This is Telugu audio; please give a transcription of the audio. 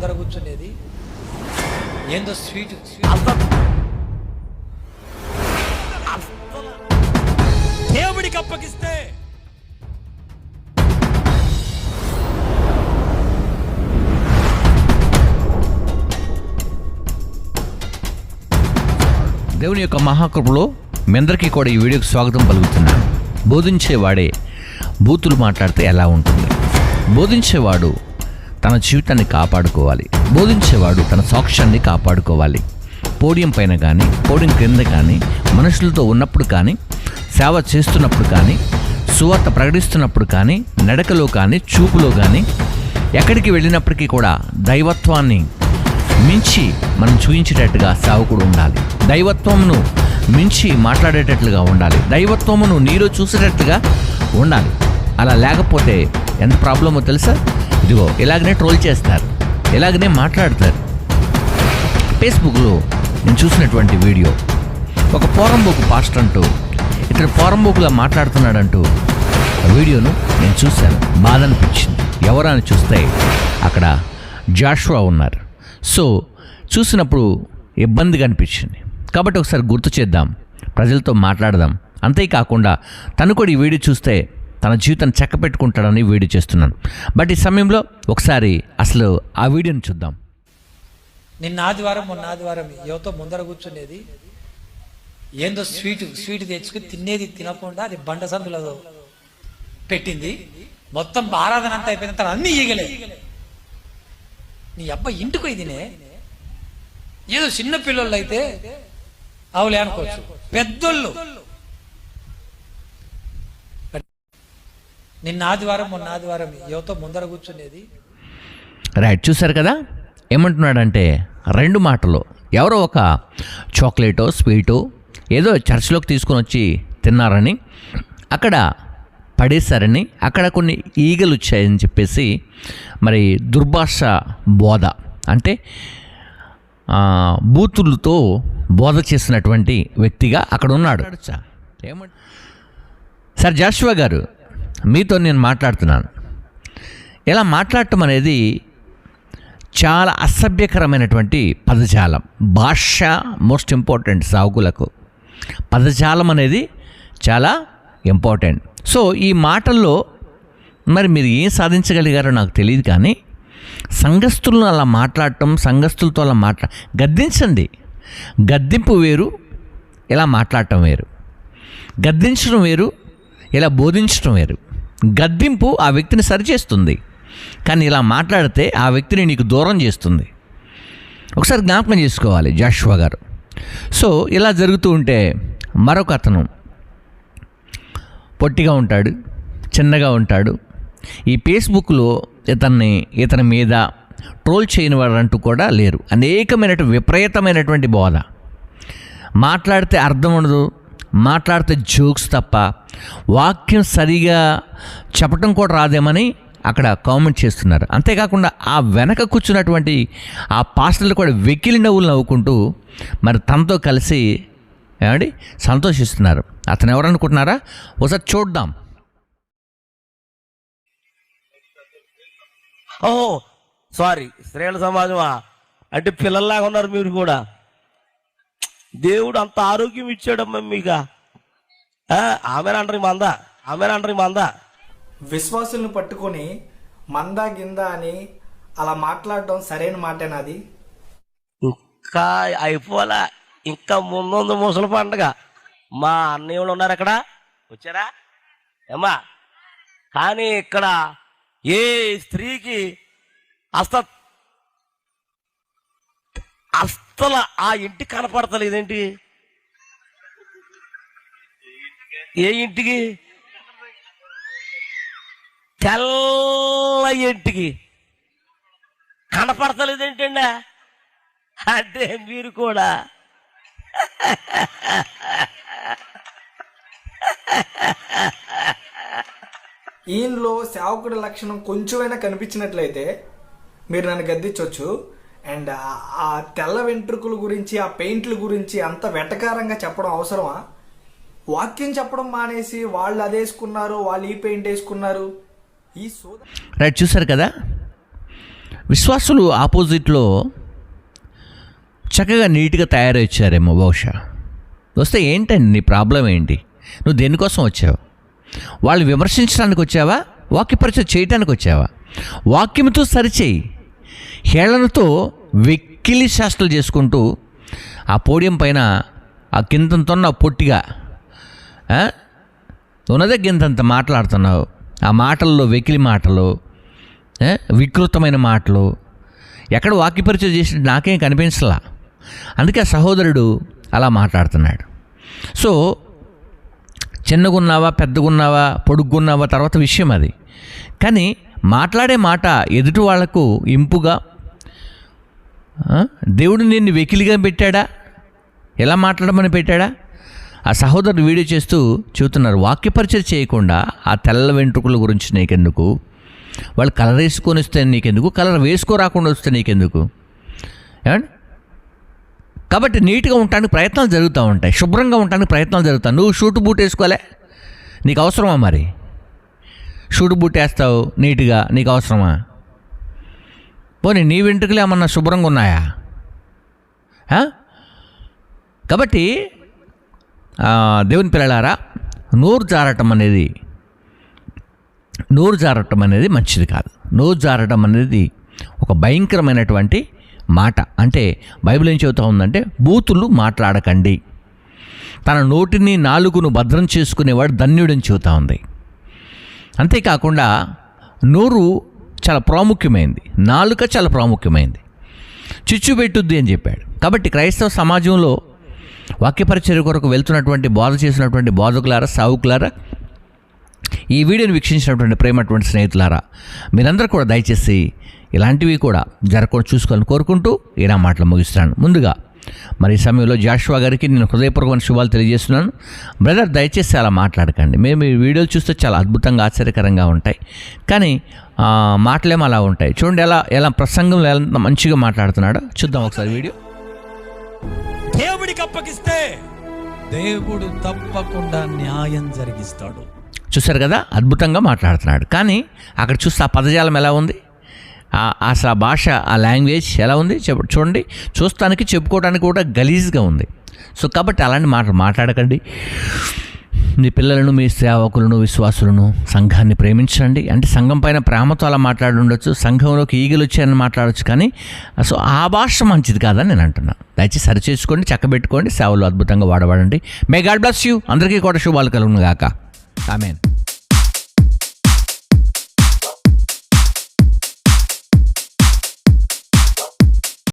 ముందర కూర్చునేది? ఏందో స్వీట్. దేవుడికి అప్పగిస్తే దేవుని యొక్క మహాకృపలో మీ అందరికీ కూడా ఈ వీడియోకి స్వాగతం పలుకుతున్నాను. బోధించేవాడే బూతులు మాట్లాడితే ఎలా ఉంటుంది? బోధించేవాడు తన జీవితాన్ని కాపాడుకోవాలి. బోధించేవాడు తన సాక్ష్యాన్ని కాపాడుకోవాలి. పోడియం పైన కానీ పోడియం క్రింద కానీ మనుషులతో ఉన్నప్పుడు కానీ సేవ చేస్తున్నప్పుడు కానీ సువార్త ప్రకటిస్తున్నప్పుడు కానీ నడకలో కానీ చూపులో కానీ ఎక్కడికి వెళ్ళినప్పటికీ కూడా దైవత్వాన్ని మించి మనం చూయించేటట్టుగా సేవకుడు ఉండాలి. దైవత్వమును మించి మాట్లాడేటట్లుగా ఉండాలి. దైవత్వమును నీలో చూసేటట్టుగా ఉండాలి. అలా లేకపోతే ఎంత ప్రాబ్లమో తెలుసా? ఇదిగో ఇలాగనే ట్రోల్ చేస్తారు ఇలాగనే మాట్లాడతారు. ఫేస్బుక్లో నేను చూసినటువంటి వీడియో ఒక పోరంబోకు పాస్టర్ అంటూ ఇతడు పోరంబోకులా మాట్లాడుతున్నాడంటూ ఆ వీడియోను నేను చూశాను బాధ అనిపించింది ఎవరని చూస్తే అక్కడ జాషువా ఉన్నారు. సో చూసినప్పుడు ఇబ్బందిగా అనిపించింది. కాబట్టి ఒకసారి గుర్తు చేద్దాం ప్రజలతో మాట్లాడదాం. అంతేకాకుండా తను కూడా ఈ వీడియో చూస్తే తన జీవితాన్ని చెక్క పెట్టుకుంటాడని వీడియో చేస్తున్నాను. బట్ ఈ సమయంలో ఒకసారి అసలు ఆ వీడియోని చూద్దాం. నిన్న ఆదివారం మొన్న ఆదివారం యువతో ముందర కూర్చునేది? ఏందో స్వీట్ స్వీట్ తెచ్చుకుని తినేది తినకుండా అది బండ సందులో పెట్టింది. మొత్తం ఆరాధన అంతా అయిపోయిన తర్వాత అన్ని ఈగలే. నీ అబ్బాయి ఇంటికి ఇదినే ఏదో చిన్న పిల్లలు అయితే అవులే అనుకోవచ్చు. పెద్దోళ్ళు నిన్న ఆదివారం మొన్న ఆదివారం యువతో ముందర కూర్చునేది? రైట్ చూశారు కదా? ఏమంటున్నాడంటే రెండు మాటలు. ఎవరో ఒక చాక్లెటో స్వీటో ఏదో చర్చిలోకి తీసుకొని వచ్చి తిన్నారని అక్కడ పడేశారని అక్కడ కొన్ని ఈగలు వచ్చాయని చెప్పేసి మరి దుర్భాష బోధ అంటే ఆ, బూతులతో బోధ చేసినటువంటి వ్యక్తిగా అక్కడ ఉన్నాడు. సార్ జాషువా గారు మీతో నేను మాట్లాడుతున్నాను. ఇలా మాట్లాడటం అనేది చాలా అసభ్యకరమైనటువంటి పదజాలం. భాష మోస్ట్ ఇంపార్టెంట్ సాగులకు. పదజాలం అనేది చాలా ఇంపార్టెంట్ సో ఈ మాటల్లో మరి మీరు ఏం సాధించగలిగారో నాకు తెలియదు కానీ సంఘస్థులను అలా మాట్లాడటం సంఘస్థులతో అలా మాట్లా గద్దించండి. గద్దింపు వేరు ఇలా మాట్లాడటం వేరు. గద్దించడం వేరు ఇలా బోధించడం వేరు. గద్దింపు ఆ వ్యక్తిని సరిచేస్తుంది. కానీ ఇలా మాట్లాడితే ఆ వ్యక్తిని నీకు దూరం చేస్తుంది. ఒకసారి జ్ఞాపకం చేసుకోవాలి జాషువా గారు. సో ఇలా జరుగుతూ ఉంటే మరొక అతను పొట్టిగా ఉంటాడు చిన్నగా ఉంటాడు. ఈ ఫేస్బుక్లో ఇతన్ని ఇతని మీద ట్రోల్ చేయని వారంటూ కూడా లేరు. అనేకమైన విపరీతమైనటువంటి బోధ. మాట్లాడితే అర్థం ఉండదు మాట్లాడితే జోక్స్ తప్ప వాక్యం సరిగా చెప్పటం కూడా రాదేమని అక్కడ కామెంట్ చేస్తున్నారు. అంతేకాకుండా ఆ వెనక కూర్చున్నటువంటి ఆ పాస్టర్లు కూడా వెకిలి నవ్వులు నవ్వుకుంటూ మరి తనతో కలిసి ఏమండి? సంతోషిస్తున్నారు. అతను ఎవరనుకుంటున్నారా ఒకసారి చూద్దాం. ఓహో సారీ స్త్రీల సమాజమా? అంటే పిల్లల్లాగా ఉన్నారు మీరు కూడా. దేవుడు అంత ఆరోగ్యం ఇచ్చాడమ్మా మీగా ఆమె అంటారు మంద ఆమె అంటారు మంద. విశ్వాసులను పట్టుకొని మందా గిందా అని అలా మాట్లాడడం సరైన మాటేనాది ఇంకా అయిపోలా ఇంకా ముందుంది ముసలి పండగ. మా అన్నయ్యలు ఉన్నారు అక్కడ. వచ్చారా? ఏమ్మా? కానీ ఇక్కడ ఏ స్త్రీకి అస్త అస్సలు ఆ ఇంటి కనపడతలేదేంటి? ఏ ఇంటికి? తెల్ల ఇంటికి. కనపడతలేదేంటండి? అంటే మీరు కూడా. ఈయనలో సేవకుడి లక్షణం కొంచెమైనా కనిపించినట్లయితే మీరు నన్ను గద్దించవచ్చు అండ్ ఆ- ఆ తెల్ల వెంట్రుకల గురించి ఆ పెయింట్ల గురించి అంత వెటకారంగా చెప్పడం అవసరమా? వాక్యం చెప్పడం మానేసి వాళ్ళు అదేసుకున్నారు వాళ్ళు ఈ పెయింట్ వేసుకున్నారు. ఈ రైట్ చూశారు కదా? విశ్వాసులు ఆపోజిట్లో చక్కగా నీట్గా తయారొచ్చారేమో బహుశా. వస్తే ఏంటండి నీ ప్రాబ్లం ఏంటి? నువ్వు దేనికోసం వచ్చావు? వాళ్ళు విమర్శించడానికి వచ్చావా? వాక్యపరిచయం చేయటానికి వచ్చావా? వాక్యంతో సరిచేయి. హేళనతో వెక్కిలి శాస్త్రాలు చేసుకుంటూ ఆ పోడియం పైన ఆ కిందంతో పొట్టిగా ఆ? మాట్లాడుతున్నావు? ఆ మాటల్లో వెకిలి మాటలు వికృతమైన మాటలు. ఎక్కడ వాక్యపరిచయం చేసి నాకేం కనిపించలా? అందుకే ఆ సహోదరుడు అలా మాట్లాడుతున్నాడు. సో చిన్నగున్నావా పెద్దగున్నావా పొడుగున్నావా తర్వాత విషయం అది. కానీ మాట్లాడే మాట ఎదుటి వాళ్ళకు ఇంపుగా దేవుడు నిన్ను వెకిలిగా పెట్టాడా? ఎలా మాట్లాడమని పెట్టాడా? ఆ సహోదరుడు వీడియో చేస్తూ చెబుతున్నారు వాక్యపరిచయం చేయకుండా ఆ తెల్ల వెంట్రుకల గురించి నీకెందుకు? వాళ్ళు కలర్ వేసుకొని వస్తే నీకెందుకు? కలర్ వేసుకోరాకుండా వస్తే నీకెందుకు? ఏమండి? కాబట్టి నీట్గా ఉండటానికి ప్రయత్నాలు జరుగుతూ ఉంటాయి శుభ్రంగా ఉండటానికి ప్రయత్నాలు జరుగుతాయి. నువ్వు షూట్ బూట్ వేసుకోలే నీకు అవసరమా మరి? షూట్ బూట్ వేస్తావు నీట్గా నీకు అవసరమా? పోనీ నీ వెంట్రుకలు ఏమన్నా శుభ్రంగా ఉన్నాయా? ఆ? కాబట్టి దేవుని పిల్లలారా నోరు జారటం అనేది నోరు జారటం అనేది మంచిది కాదు. నోరు జారటం అనేది ఒక భయంకరమైనటువంటి మాట. అంటే బైబిల్ ఏం చెబుతా ఉందంటే బూతులు మాట్లాడకండి. తన నోటిని నాలుగును భద్రం చేసుకునేవాడు ధన్యుడని చెబుతా ఉంది. అంతేకాకుండా నోరు చాలా ప్రాముఖ్యమైంది. నాలుక చాలా ప్రాముఖ్యమైంది. చిచ్చు పెట్టుద్ది అని చెప్పాడు. కాబట్టి క్రైస్తవ సమాజంలో వాక్యపరిచర్య కొరకు వెళ్తున్నటువంటి బోధ చేసినటువంటి బోధకులారా సావుకులారా ఈ వీడియోని వీక్షించినటువంటి ప్రేమటువంటి స్నేహితులారా మీరందరూ కూడా దయచేసి ఇలాంటివి కూడా జరగకుండా చూసుకోవాలని కోరుకుంటూ ఈ నా మాటలు ముగిస్తున్నాను. ముందుగా మరి ఈ సమయంలో జాషువా గారికి నేను హృదయపూర్వకమైన శుభాలు తెలియజేస్తున్నాను. బ్రదర్ దయచేసి అలా మాట్లాడకండి. మేము ఈ వీడియోలు చూస్తే చాలా అద్భుతంగా ఆశ్చర్యకరంగా ఉంటాయి. కానీ మాటలేమో అలా ఉంటాయి. చూడండి ఎలా ఎలా ప్రసంగంలో ఎలా మంచిగా మాట్లాడుతున్నాడో చూద్దాం ఒకసారి వీడియో. దేవుడికి అప్పగిస్తే దేవుడు తప్పకుండా న్యాయం జరిగిస్తాడు. చూశారు కదా? అద్భుతంగా మాట్లాడుతున్నాడు. కానీ అక్కడ చూస్తే ఆ పదజాలం ఎలా ఉంది? ఆ- అసలు ఆ భాష ఆ లాంగ్వేజ్ ఎలా ఉంది? చెప్ చూడండి. చూస్తానికి చెప్పుకోవడానికి కూడా గలీజ్గా ఉంది. సో కాబట్టి అలాంటి మాట మాట్లాడకండి. మీ పిల్లలను మీ సేవకులను విశ్వాసులను సంఘాన్ని ప్రేమించండి. అంటే సంఘం పైన ప్రేమతో అలా మాట్లాడి ఉండొచ్చు. సంఘంలోకి ఈగలు వచ్చాయని మాట్లాడచ్చు. కానీ సో ఆ భాష మంచిది కాదని నేను అంటున్నాను దయచేసి సరి చేసుకోండి చక్కబెట్టుకోండి సేవలు అద్భుతంగా వాడబడండి. మే గాడ్ బ్లస్ యూ అందరికీ కూడా శుభాలు కలుగును గాక ఆమెన్